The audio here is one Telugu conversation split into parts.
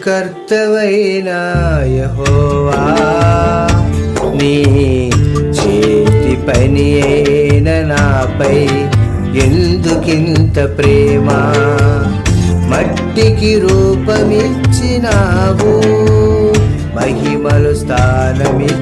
సృష్టికర్తవైన యహోవా నీ చేతి పని అయిన నాపై ఎందుకింత ప్రేమ మట్టికి రూపమిచ్చినావు మహిమలు స్థానమిచ్చినావు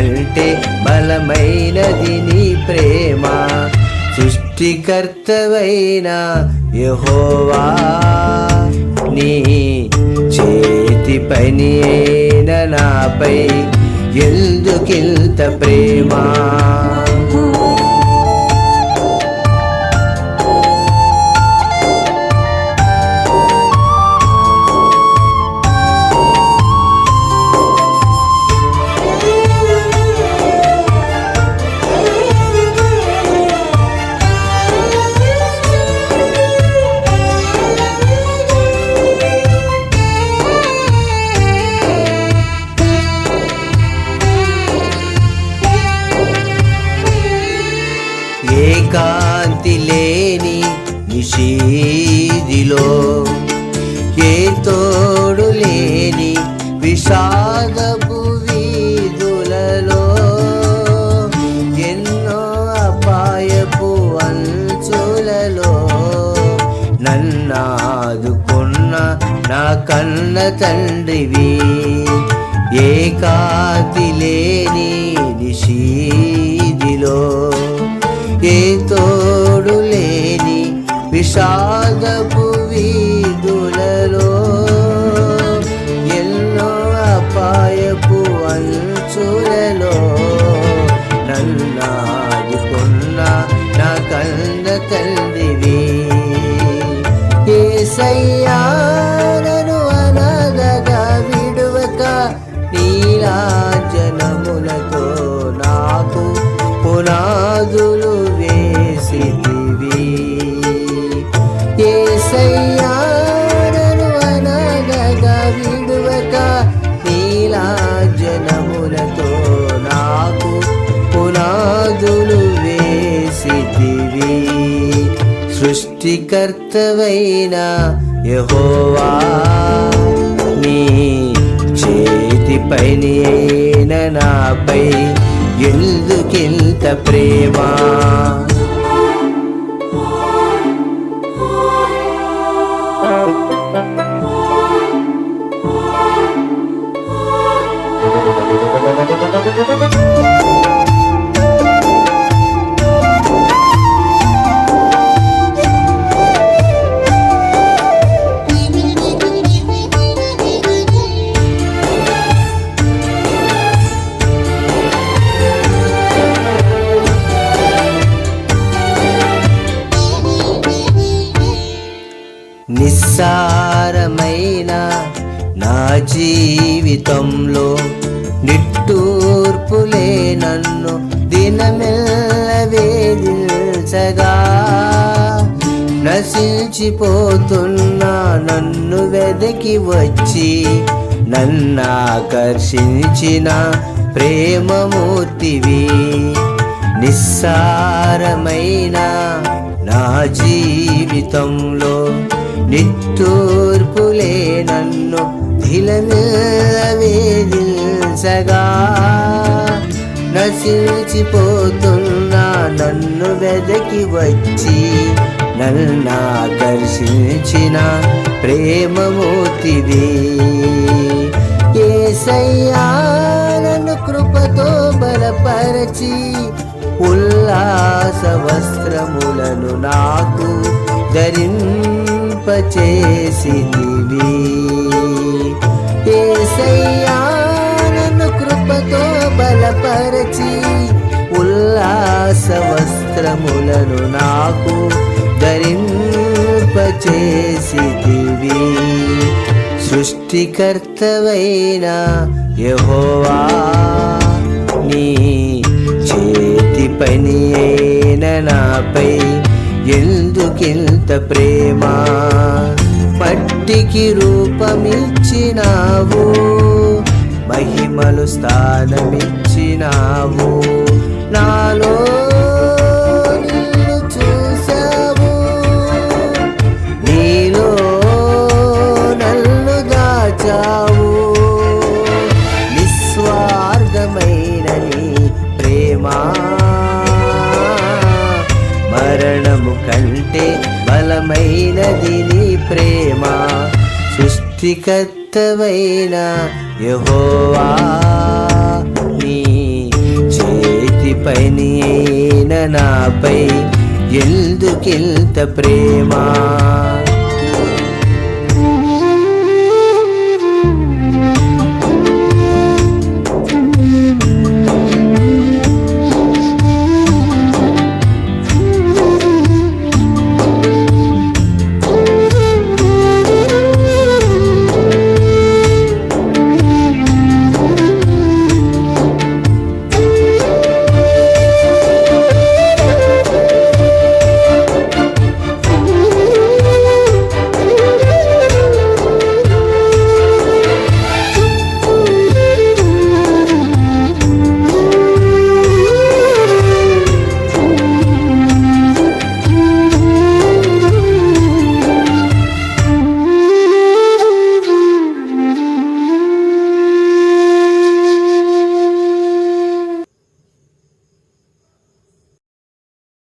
కంటే బలమైనది నీ ప్రేమ. సృష్టికర్తవైన యహోవా నీ చేతి పని అయిన నాపై ఎందుకింత ప్రేమా? నీలో ఏ తోడు లేని విషాదపు వీధులలో ఎన్నో అపాయపు అంచులలో నన్నాదుకున్న నా కన్న తండ్రివి ఏకాంతి లేని నిషీదిలో ఏ తోడు లేని విషాదపు అయ్యా నను అనగగా విడువక నీలాజనములతో నాకు పునాదులు వేసిదివి ఏసయ్యా నను అనగగా విడువక నీలాజనములతో నాకు పునాదులు వేసితివి. సృష్టికర్తవైన యహోవా నీ చేతి పని అయిన నాపై ఎందుకింత ప్రేమా? నిస్సారమైన నా జీవితంలో నిట్టూర్పులే నన్ను దినమెల్ల వేధించగా. నశించిపోతున్నా నన్ను వెదకి వచ్చి నన్నాకర్షించిన ప్రేమమూర్తివి. నిస్సారమైన నా జీవితంలో నిట్టూర్పులే నన్ను వేధించగా నశించిపోతున్నా నన్ను వెదకి వచ్చి నన్ను ఆకర్షించిన ప్రేమమూర్తివి. ఏసయ్యా నన్ను కృపతో బలపరచి ఉల్లాస వస్త్రములను నాకు ధరింపచేసితివి ఏసయ్యా నన్ను కృపతో బలపరచి ఉల్లాస వస్త్రములను నాకు ధరింపచేసివి సృష్టికర్తవైన యహోవా నీ చేతి పని అయిన నాపై ఎందుకింత ప్రేమ? మట్టికి రూపమిచ్చినావు మహిమలు స్థానమిచ్చినావు. సృష్టికర్తవైన యహోవా నీ చేతి పని అయిన నాపై ఎందుకింత ప్రేమా?